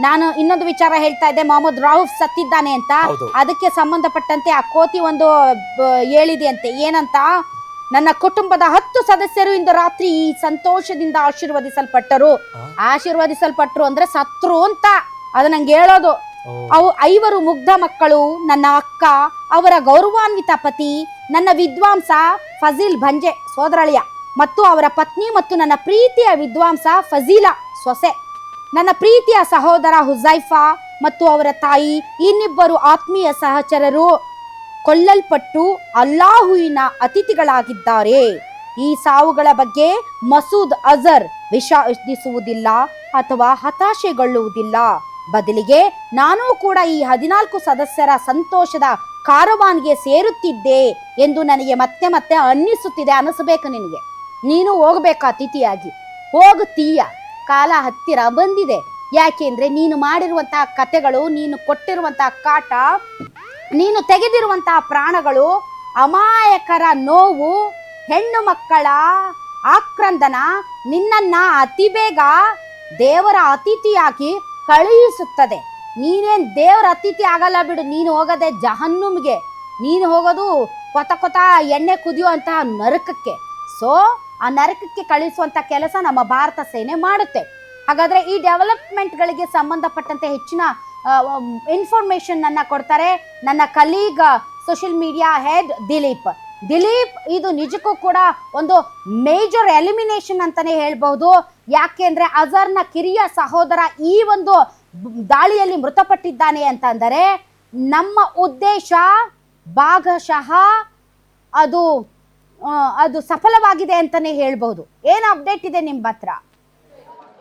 ನಾನು ಇನ್ನೊಂದು ವಿಚಾರ ಹೇಳ್ತಾ ಇದ್ದೆ. ಮೊಹಮ್ಮದ್ ರಾಹುಫ್ ಸತ್ತಿದ್ದಾನೆ ಅಂತ. ಹೌದು. ಅದಕ್ಕೆ ಸಂಬಂಧಪಟ್ಟಂತೆ ಆ ಕೋತಿ ಒಂದು ಬ- ಹೇಳಿದೆ ಅಂತೆ ಏನಂತ? ನನ್ನ ಕುಟುಂಬದ ಹತ್ತು ಸದಸ್ಯರು ಇಂದು ರಾತ್ರಿ ಈ ಸಂತೋಷದಿಂದ ಆಶೀರ್ವದಿಸಲ್ಪಟ್ಟರು. ಆಶೀರ್ವದಿಸಲ್ಪಟ್ಟರು ಆಶೀರ್ವದಿಸಲ್ಪಟ್ರು ಅಂದ್ರೆ ಸತ್ರು ಅಂತ. ಅದು ನಂಗೆ ಹೇಳೋದು. ಓ, ಅವು ಐವರು ಮುಗ್ಧ ಮಕ್ಕಳು ನನ್ನ ಅಕ್ಕ ಅವರ ಗೌರವಾನ್ವಿತ ಪತಿ ನನ್ನ ವಿದ್ವಾಂಸ ಫಜೀಲ್ ಭಂಜೆ ಸೋದರಳಿಯ ಮತ್ತು ಅವರ ಪತ್ನಿ ಮತ್ತು ನನ್ನ ಪ್ರೀತಿಯ ವಿದ್ವಾಂಸ ಫಜೀಲಾ ಸೊಸೆ. ನನ್ನ ಪ್ರೀತಿಯ ಸಹೋದರ ಹುಜೈಫಾ ಮತ್ತು ಅವರ ತಾಯಿ, ಇನ್ನಿಬ್ಬರು ಆತ್ಮೀಯ ಸಹಚರರು, ಕೊಲ್ಲಲ್ಪಟ್ಟು ಅಲ್ಲಾಹುವಿನ ಅತಿಥಿಗಳಾಗಿದ್ದಾರೆ. ಈ ಸಾವುಗಳ ಬಗ್ಗೆ ಮಸೂದ್ ಅಜರ್ ವಿಷಾದಿಸುವುದಿಲ್ಲ ಅಥವಾ ಹತಾಶೆಗೊಳ್ಳುವುದಿಲ್ಲ. ಬದಲಿಗೆ ನಾನು ಕೂಡ ಈ ಹದಿನಾಲ್ಕು ಸದಸ್ಯರ ಸಂತೋಷದ ಕಾರವಾನ್ಗೆ ಸೇರುತ್ತಿದ್ದೆ ಎಂದು ನನಗೆ ಮತ್ತೆ ಮತ್ತೆ ಅನ್ನಿಸುತ್ತಿದೆ. ಅನಿಸಬೇಕು ನಿನಗೆ. ನೀನು ಹೋಗ್ಬೇಕು ಅತಿಥಿಯಾಗಿ? ಹೋಗುತ್ತೀಯ? ಕಾಲ ಹತ್ತಿರ ಬಂದಿದೆ. ಯಾಕೆಂದ್ರೆ ನೀನು ಮಾಡಿರುವಂತಹ ಕತೆಗಳು, ನೀನು ಕೊಟ್ಟಿರುವಂತಹ ಕಾಟ, ನೀನು ತೆಗೆದಿರುವಂತಹ ಪ್ರಾಣಗಳು ಅಮಾಯಕರ ನೋವು, ಹೆಣ್ಣು ಮಕ್ಕಳ ಆಕ್ರಂದನ ನಿನ್ನನ್ನ ಅತಿ ಬೇಗ ದೇವರ ಅತಿಥಿಯಾಗಿ ಕಳುಹಿಸುತ್ತದೆ. ನೀನೇನ್ ದೇವರ ಅತಿಥಿ ಆಗಲ್ಲ ಬಿಡು, ನೀನು ಹೋಗದೆ ಜಹನ್ನುಮ್ಗೆ. ನೀನು ಹೋಗೋದು ಕೊತ ಕೊತ ಎಣ್ಣೆ ಕುದಿಯುವಂತಹ ನರಕಕ್ಕೆ. ಸೊ ಆ ನರಕಕ್ಕೆ ಕಳಿಸುವಂತ ಕೆಲಸ ನಮ್ಮ ಭಾರತ ಸೇನೆ ಮಾಡುತ್ತೆ. ಹಾಗಾದ್ರೆ ಈ ಡೆವಲಪ್ಮೆಂಟ್ಗಳಿಗೆ ಸಂಬಂಧಪಟ್ಟಂತೆ ಹೆಚ್ಚಿನ ಇನ್ಫಾರ್ಮೇಶನ್ ನನ್ನ ಕೊಡ್ತಾರೆ ನನ್ನ ಕಲೀಗ social media head Dilip. Dilip, ಇದು ನಿಜಕ್ಕೂ ಕೂಡ ಒಂದು ಮೇಜರ್ ಎಲಿಮಿನೇಷನ್ ಅಂತಾನೆ ಹೇಳ್ಬಹುದು ಯಾಕೆಂದ್ರೆ ಅಜರ್ನ ಕಿರಿಯ ಸಹೋದರ ಈ ಒಂದು ದಾಳಿಯಲ್ಲಿ ಮೃತಪಟ್ಟಿದ್ದಾನೆ ಅಂತಂದರೆ ನಮ್ಮ ಉದ್ದೇಶ ಭಾಗಶಃ ಅದು ಅದು ಸಫಲವಾಗಿದೆ ಅಂತಾನೆ ಹೇಳ್ಬಹುದು. ಏನು ಅಪ್ಡೇಟ್ ಇದೆ ನಿಮ್ಮ ಹತ್ರ?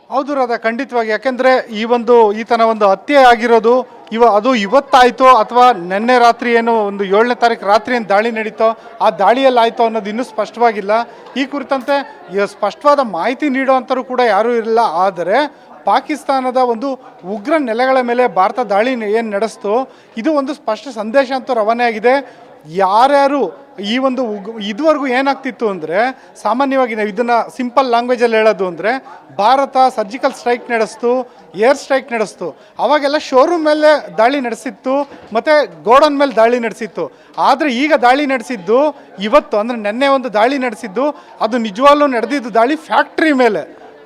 ಹೌದು ರಾಧಾ, ಖಂಡಿತವಾಗಿ. ಯಾಕೆಂದ್ರೆ ಈ ಒಂದು ಈತನ ಒಂದು ಹತ್ಯೆ ಆಗಿರೋದು, ಇವ, ಅದು ಇವತ್ತಾಯ್ತೋ ಅಥವಾ ನಿನ್ನೆ ರಾತ್ರಿ ಏನು ಒಂದು ಏಳನೇ ತಾರೀಕು ರಾತ್ರಿ ಏನು ದಾಳಿ ನಡೀತೋ, ಆ ದಾಳಿಯಲ್ಲಿ ಆಯ್ತೋ ಅನ್ನೋದು ಇನ್ನೂ ಸ್ಪಷ್ಟವಾಗಿಲ್ಲ. ಈ ಕುರಿತಂತೆ ಸ್ಪಷ್ಟವಾದ ಮಾಹಿತಿ ನೀಡುವಂಥರು ಕೂಡ ಯಾರೂ ಇರಲಿಲ್ಲ. ಆದರೆ, ಪಾಕಿಸ್ತಾನದ ಒಂದು ಉಗ್ರ ನೆಲೆಗಳ ಮೇಲೆ ಭಾರತ ದಾಳಿ ಏನು ನಡೆಸ್ತು, ಇದು ಒಂದು ಸ್ಪಷ್ಟ ಸಂದೇಶ ಅಂತೂ ರವಾನೆ ಆಗಿದೆ. ಯಾರ್ಯಾರು ಈ ಒಂದು ಇದುವರೆಗೂ ಏನಾಗ್ತಿತ್ತು ಅಂದರೆ, ಸಾಮಾನ್ಯವಾಗಿ ನಾವು ಇದನ್ನು ಸಿಂಪಲ್ ಲ್ಯಾಂಗ್ವೇಜಲ್ಲಿ ಹೇಳೋದು ಅಂದರೆ, ಭಾರತ ಸರ್ಜಿಕಲ್ ಸ್ಟ್ರೈಕ್ ನಡೆಸ್ತು ಏರ್ ಸ್ಟ್ರೈಕ್ ನಡೆಸ್ತು. ಅವಾಗೆಲ್ಲ ಶೋರೂಮ್ ಮೇಲೆ ದಾಳಿ ನಡೆಸಿತ್ತು, ಮತ್ತು ಗೋಡನ್ ಮೇಲೆ ದಾಳಿ ನಡೆಸಿತ್ತು. ಆದರೆ ಈಗ ದಾಳಿ ನಡೆಸಿದ್ದು, ಇವತ್ತು ಅಂದರೆ ನೆನ್ನೆ ಒಂದು ದಾಳಿ ನಡೆಸಿದ್ದು, ಅದು ನಿಜವಾಗ್ಲೂ ನಡೆದಿದ್ದು ದಾಳಿ ಫ್ಯಾಕ್ಟ್ರಿ ಮೇಲೆ.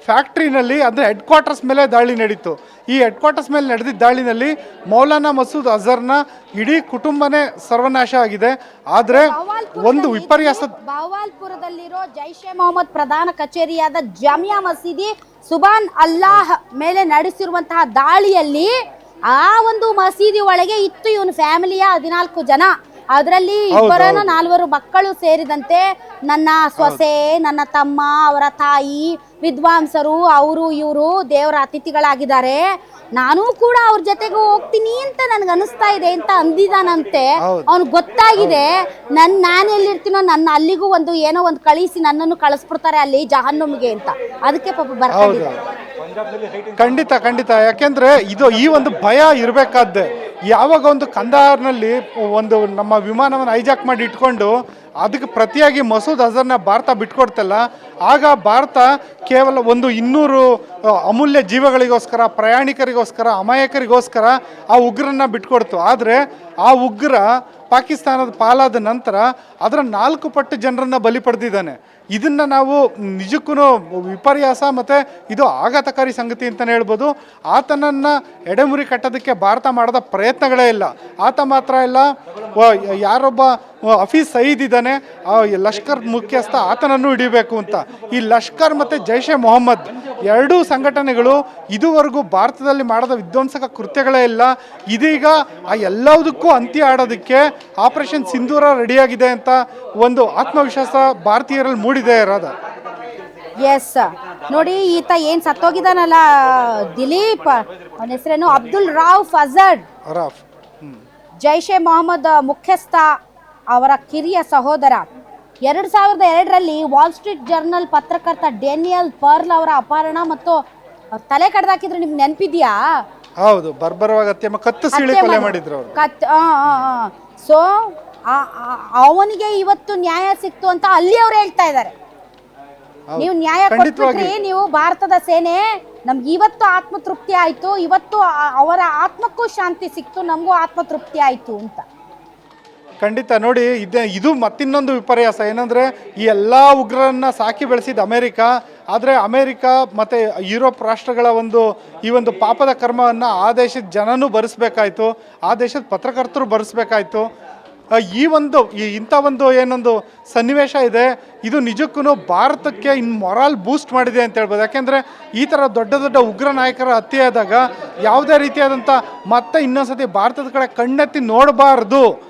ಫ್ಯಾಕ್ಟ್ರಿನಲ್ಲಿ ಅಂದರೆ ಹೆಡ್ ಕ್ವಾರ್ಟರ್ಸ್ ಮೇಲೆ ದಾಳಿ ನಡೀತು. ಈ ಹೆಡ್ ಕ್ವಾರ್ಟರ್ಸ್ ಮೇಲೆ ನಡೆದಿದ್ದ ದಾಳಿನಲ್ಲಿ ಮೌಲಾನಾ ಮಸೂದ್ ಅಜರ್ನ ಇಡೀ ಕುಟುಂಬನೇ ಸರ್ವನಾಶ ಆಗಿದೆ. ಆದರೆ ಒಂದು ವಿಪರ್ಯಾಸ ಬಾವಾಲ್ಪುರದಲ್ಲಿರೋ ಜೈಷೆ ಮೊಹಮ್ಮದ್ ಪ್ರಧಾನ ಕಚೇರಿಯಾದ ಜಾಮಿಯಾ ಮಸೀದಿ ಸುಬಾನ್ ಅಲ್ಲಾಹ್ ಮೇಲೆ ನಡೆಸಿರುವಂತಹ ದಾಳಿಯಲ್ಲಿ ಆ ಒಂದು ಮಸೀದಿ ಒಳಗೆ ಇತ್ತು ಇವನು ಫ್ಯಾಮಿಲಿಯ ಹದಿನಾಲ್ಕು ಜನ. ಅದರಲ್ಲಿ ಇಬ್ಬರನ ನಾಲ್ವರು ಮಕ್ಕಳು ಸೇರಿದಂತೆ ನನ್ನ ಸೊಸೆ ನನ್ನ ತಮ್ಮ ಅವರ ತಾಯಿ ವಿದ್ವಾಂಸರು ಅವರು ಇವರು ದೇವರ ಅತಿಥಿಗಳಾಗಿದ್ದಾರೆ. ನಾನು ಕೂಡ ಅವ್ರ ಜೊತೆಗೆ ಹೋಗ್ತೀನಿ ಅಂತ ನನ್ಗೆ ಅನಿಸ್ತಾ ಇದೆ ಅಂತ ಅಂದಿದ್ದಾನಂತೆ. ಅವ್ನು ಅವ್ನಿಗೆ ಗೊತ್ತಾಗಿದೆ. ನನ್ನ ನಾನು ಎಲ್ಲಿರ್ತೀನೋ ನನ್ನ ಅಲ್ಲಿಗೂ ಒಂದು ಏನೋ ಒಂದು ಕಳಿಸಿ ನನ್ನನ್ನು ಕಳಿಸ್ಬಿಡ್ತಾರೆ ಅಲ್ಲಿ ಜಹನ್ನಮ್ಗೆ ಅಂತ. ಅದಕ್ಕೆ ಪಾಪ ಬರ್ತಾ ಖಂಡಿತ ಖಂಡಿತ. ಯಾಕೆಂದ್ರೆ ಇದು ಈ ಒಂದು ಭಯ ಇರಬೇಕಾದ್ದೆ. ಯಾವಾಗ ಒಂದು ಕಂದಾರ್ನಲ್ಲಿ ಒಂದು ನಮ್ಮ ವಿಮಾನವನ್ನು ಹೈಜಾಕ್ ಮಾಡಿ ಇಟ್ಕೊಂಡು ಅದಕ್ಕೆ ಪ್ರತಿಯಾಗಿ ಮಸೂದ್ ಅಜರ್ನ ಭಾರತ ಬಿಟ್ಕೊಡ್ತಲ್ಲ, ಆಗ ಭಾರತ ಕೇವಲ ಒಂದು ಇನ್ನೂರು ಅಮೂಲ್ಯ ಜೀವಗಳಿಗೋಸ್ಕರ, ಪ್ರಯಾಣಿಕರಿಗೋಸ್ಕರ, ಅಮಾಯಕರಿಗೋಸ್ಕರ ಆ ಉಗ್ರನ್ನ ಬಿಟ್ಕೊಡ್ತು. ಆದರೆ ಆ ಉಗ್ರ ಪಾಕಿಸ್ತಾನದ ಪಾಲಾದ ನಂತರ ಅದರ ನಾಲ್ಕು ಪಟ್ಟು ಜನರನ್ನ ಬಲಿ ಪಡೆದಿದ್ದಾನೆ. ಇದನ್ನು ನಾವು ನಿಜಕ್ಕೂ ವಿಪರ್ಯಾಸ ಮತ್ತು ಇದು ಆಘಾತಕಾರಿ ಸಂಗತಿ ಅಂತಲೇ ಹೇಳ್ಬೋದು. ಆತನನ್ನು ಎಡೆಮುರಿ ಕಟ್ಟೋದಕ್ಕೆ ಭಾರತ ಮಾಡದ ಪ್ರಯತ್ನಗಳೇ ಇಲ್ಲ. ಆತ ಮಾತ್ರ ಇಲ್ಲ ಯಾರೊಬ್ಬ ಹಫೀಸ್ ಸಯೀದ್ ಇದ್ದಾನೆ. ಆ ಲಷ್ಕರ್ ಮುಖ್ಯಸ್ಥ ಆತನನ್ನು ಹಿಡಿಬೇಕು ಅಂತ. ಈ ಲಷ್ಕರ್ ಮತ್ತು ಜೈಷೆ ಮೊಹಮ್ಮದ್ ಎರಡೂ ಸಂಘಟನೆಗಳು ಇದುವರೆಗೂ ಭಾರತದಲ್ಲಿ ಮಾಡದ ವಿಧ್ವಂಸಕ ಕೃತ್ಯಗಳೇ ಇಲ್ಲ. ಇದೀಗ ಆ ಎಲ್ಲದಕ್ಕೂ ಅಂತ್ಯ ಆಡೋದಕ್ಕೆ ಆಪರೇಷನ್ ಸಿಂಧೂರ ರೆಡಿಯಾಗಿದೆ ಅಂತ ಒಂದು ಆತ್ಮವಿಶ್ವಾಸ ಭಾರತೀಯರಲ್ಲಿ ಮೂಡಿದೆ ಇರೋದ ಎಸ್ ನೋಡಿ ಈತ ಏನ್ ಸತ್ತೋಗಿದಾನಲ್ಲ ದಿಲೀಪ್. ಅವನ ಹೆಸರೇನು ಅಬ್ದುಲ್ ರಾವ್ ಫಜರ್. ಜೈಷೆ ಮೊಹಮ್ಮದ್ ಮುಖ್ಯಸ್ಥ. ಅವರ ಕಿರಿಯ ಸಹೋದರ. ಎರಡು ಸಾವಿರದ ಎರಡರಲ್ಲಿ ವಾಲ್ ಸ್ಟ್ರೀಟ್ ಜರ್ನಲ್ ಪತ್ರಕರ್ತ ಡೇನಿಯಲ್ ಪರ್ಲ್ ಅವರ ಅಪಹರಣ ಮತ್ತು ಅವ್ರ್ ತಲೆ ಕಡ್ದಾಕಿದ್ರೆ ನಿಮ್ಗೆ ನೆನಪಿದ್ಯಾ? ಹೌದು ಬರ್ಬರವಾಗಿ ಅತ್ಯಮ ಕತ್ತು ಸೀಳಿ ಕೊಲೆ ಮಾಡಿದ್ರು ಅವರು. ಕತ್ ಸೊ ಅವನಿಗೆ ಇವತ್ತು ನ್ಯಾಯ ಸಿಕ್ತು ಅಂತ ಅಲ್ಲಿ ಅವ್ರು ಹೇಳ್ತಾ ಇದ್ದಾರೆ ನೀವು ನ್ಯಾಯ ಖಂಡಿತವಾಗಿ. ಕೊಟ್ಬಿಟ್ರಿ ನೀವು ಭಾರತದ ಸೇನೆ ನಮ್ಗೆ ಇವತ್ತು ಆತ್ಮತೃಪ್ತಿ ಆಯ್ತು ಇವತ್ತು ಆ- ಅವರ ಆತ್ಮಕ್ಕೂ ಶಾಂತಿ ಸಿಕ್ತು ನಮಗೂ ಆತ್ಮತೃಪ್ತಿ ಆಯ್ತು ಅಂತ. ಖಂಡಿತ ನೋಡಿ, ಇದೇ, ಇದು ಮತ್ತಿನ್ನೊಂದು ವಿಪರ್ಯಾಸ. ಏನಂದರೆ, ಈ ಎಲ್ಲ ಉಗ್ರರನ್ನ ಸಾಕಿ ಬೆಳೆಸಿದ ಅಮೇರಿಕ, ಆದರೆ ಅಮೆರಿಕ ಮತ್ತು ಯುರೋಪ್ ರಾಷ್ಟ್ರಗಳ ಒಂದು, ಈ ಒಂದು ಪಾಪದ ಕರ್ಮವನ್ನು ಆ ದೇಶದ ಜನನೂ ಭರಿಸ್ಬೇಕಾಯ್ತು, ಆ ದೇಶದ ಪತ್ರಕರ್ತರು ಭರಿಸ್ಬೇಕಾಯಿತು. ಈ ಒಂದು, ಈ ಇಂಥ ಒಂದು ಏನೊಂದು ಸನ್ನಿವೇಶ ಇದೆ, ಇದು ನಿಜಕ್ಕೂ ಭಾರತಕ್ಕೆ ಇನ್ನು ಮೊರಾಲ್ ಬೂಸ್ಟ್ ಮಾಡಿದೆ ಅಂತ ಹೇಳ್ಬೋದು. ಯಾಕೆಂದರೆ, ಈ ಥರ ದೊಡ್ಡ ದೊಡ್ಡ ಉಗ್ರ ನಾಯಕರ ಹತ್ಯೆಯಾದಾಗ ಯಾವುದೇ ರೀತಿಯಾದಂಥ ಮತ್ತೆ ಇನ್ನೊಂದ್ಸತಿ ಭಾರತದ ಕಡೆ ಕಣ್ಣೆತ್ತಿ ನೋಡಬಾರ್ದು.